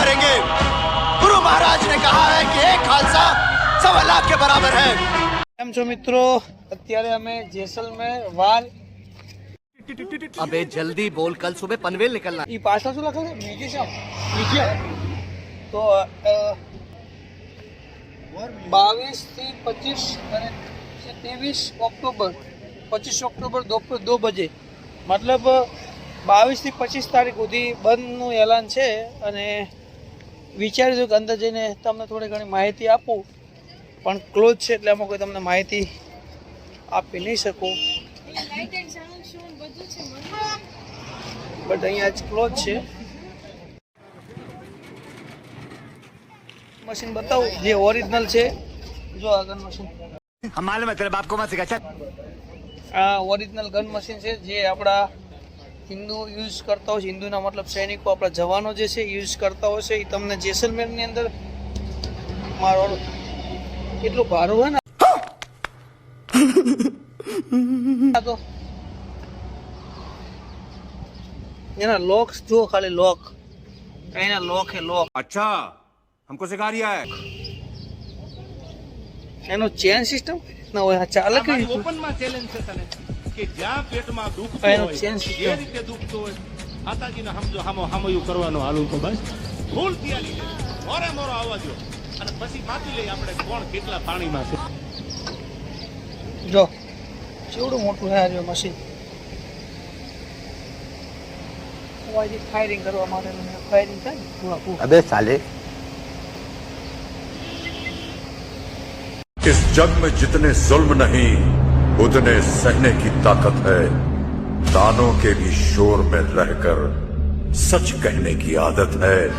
करेंगे। ગુરુ મહારાજ ને કહા હૈ કે એક ખાલસા સવા લાખ કે બરાબર હૈ કેમ છો મિત્રો? અત્યારે અમે જેસલમેર વાલ અબે જલ્દી બોલ કલ સુબે પનવેલ નીકળના ઈ પાછળ શું લખેલું? મ્યુઝિયમ. મ્યુઝિયમ. તો બાવીસથી પચીસ અને ત્રેવીસ ઓક્ટોબર પચીસ ઓક્ટોબર બપોર દો બજે. મતલબ બાવીસથી પચીસ તારીખ સુધી બંધનું એલાન છે અને વિચાર્યું કે અંદર જઈને તમને થોડી ઘણી માહિતી આપું. પણ ક્લોઝ છે એટલે આમાં કોઈ તમને માહિતી આપી નહીં શકું. બટ અહીંયા જ ક્લોઝ છે. મશીન બતાવું. જે ઓરિજિનલ છે. જો આ ગન મશીન માલુમ હે તેરે બાપ કો મત સિખા આ ઓરિજિનલ ગન મશીન છે. જે આપણા હિન્દુ યુઝ કરતા હોય છે હિન્દુના મતલબ સૈનિકો આપણા જવાનો જે છે યુઝ કરતા હોય છે એ તમને જેસલમેરની અંદર મારો એટલું ભારું હોય ને. તો એના લોક્સ જુઓ ખાલી લોક એના લોક હે લોક અચ્છા હમકો સિખા રહ્યા હે. એનો ચેન સિસ્ટમ ના હોય અચ્છા અલગ ઓપનમાં ચેલેન્જ છે તને. કે જ્યાં પેટમાં દુખતું એનો હોય change system. જે રીતે દુખતું હોય માતાજીને સમજો હામો હામયું કરવાનું હાલું તો બસ ફૂલ તૈયારી લે મોરે મોરો આવવા દો અને પછી માપી લઈ આપણે કોણ કેટલા પાણીમાં છે જો કેવડું મોટું છે આ રહ્યું મશીન ફાયરિંગ કરવા માટે ફાયરિંગ થાય ને પૂરા પૂરા अबे साले इस जग में जितने जुल्म नहीं उतने सहने की ताकत है, दानों के भी शोर में रहकर सच कहने की आदत है।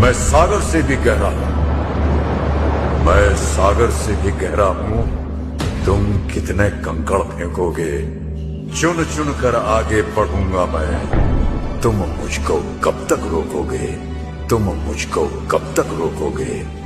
मैं सागर से भी गहरा हूँ। मैं सागर से भी गहरा हूँ। तुम कितने कंकड़ फेंकोगे? चुन चुन कर आगे बढ़ूँगा मैं। तुम मुझको कब तक रोकोगे? तुम मुझको कब तक रोकोगे?